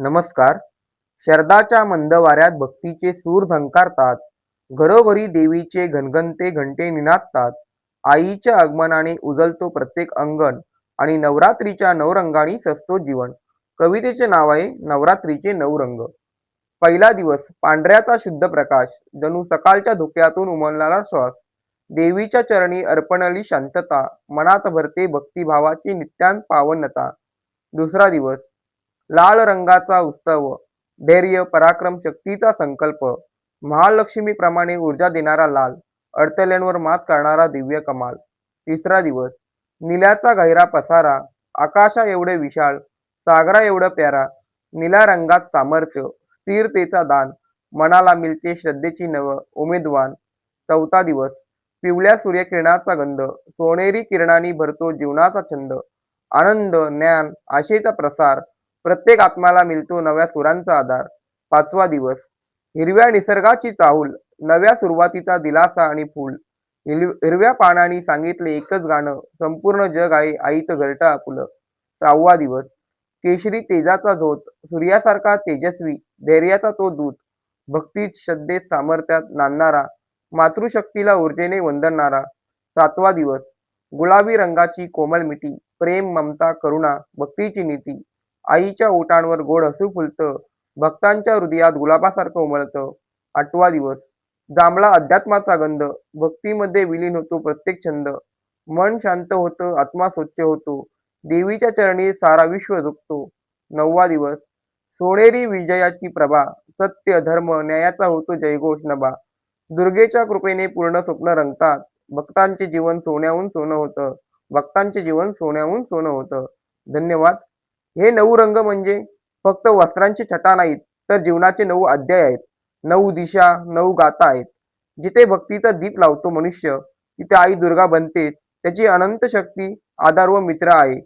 नमस्कार. शरदाच्या मंद वाऱ्यात भक्तीचे सूर झंकारतात. घरोघरी देवीचे घनघनते घंटे निनादतात. आईच्या आगमनाने उजलतो प्रत्येक अंगण आणि नवरात्रीच्या नवरंगाणी सजतो जीवन. कवितेचे नाव आहे नवरात्रीचे नऊ रंग पहिला दिवस पांढऱ्याचा शुद्ध प्रकाश जणू सकाळच्या धुक्यातून उमलणारा श्वास. देवीच्या चरणी अर्पणली शांतता मनात भरते भक्तिभावाची नित्यान पावनता दुसरा दिवस लाल रंगाचा उत्सव धैर्य पराक्रम शक्तीचा संकल्प महालक्ष्मीप्रमाणे ऊर्जा देणारा लाल अडथळ्यांवर मात करणारा दिव्य कमाल. तिसरा दिवस निल्याचा गहिरा पसारा आकाशा एवढे विशाल सागरा एवढं प्यारा निला रंगात सामर्थ्य स्थिरतेचा दान मनाला मिळते श्रद्धेची नव उमेदवान. चौथा दिवस पिवळ्या सूर्यकिरणाचा गंध सोनेरी किरणांनी भरतो जीवनाचा छंद आनंद ज्ञान आशेचा प्रसार प्रत्येक आत्माला मिळतो नव्या सुरांचा आधार. पाचवा दिवस. हिरव्या निसर्गाची चाहूल नव्या सुरुवातीचा दिलासा आणि फूल. हिरव- हिरव्या पानाने सांगितले एकच गाणं संपूर्ण जग आहे आईचं घरटं आपुलं. सहावा दिवस. केशरी तेजाचा झोत सूर्यासारखा तेजस्वी धैर्याचा तो दूत. भक्तीत श्रद्धेत सामर्थ्यात नांदणारा मातृशक्तीला ऊर्जेने वंदणारा सातवा दिवस. गुलाबी रंगाची कोमल मिठी प्रेम ममता करुणा भक्तीची नीती. आईच्या ओटांवर गोड हसू फुलतं. भक्तांच्या हृदयात गुलाबासारखं उमळतं आठवा दिवस. जांभळा अध्यात्माचा गंध. भक्तीमध्ये विलीन होतो प्रत्येक छंद. मन शांत होतं आत्मा स्वच्छ होतो. देवीच्या चरणी सारा विश्व झुकतो नववा दिवस. सोनेरी विजयाची प्रभा. सत्य धर्म न्यायाचा होतो जयघोष नभा. दुर्गेच्या कृपेने पूर्ण स्वप्न रंगतात. भक्तांचे जीवन सोन्याहून सोनं होतं. भक्तांचे जीवन सोन्याहून सोनं होतं. धन्यवाद. हे नऊ रंग म्हणजे फक्त वस्त्रांची छटा नाहीत तर जीवनाचे नऊ अध्याय आहेत. नऊ दिशा नऊ गाथा आहेत. जिथे भक्तीचा दीप लावतो मनुष्य तिथे आई दुर्गा बनते. त्याची अनंत शक्ती आधार व मित्र आहे.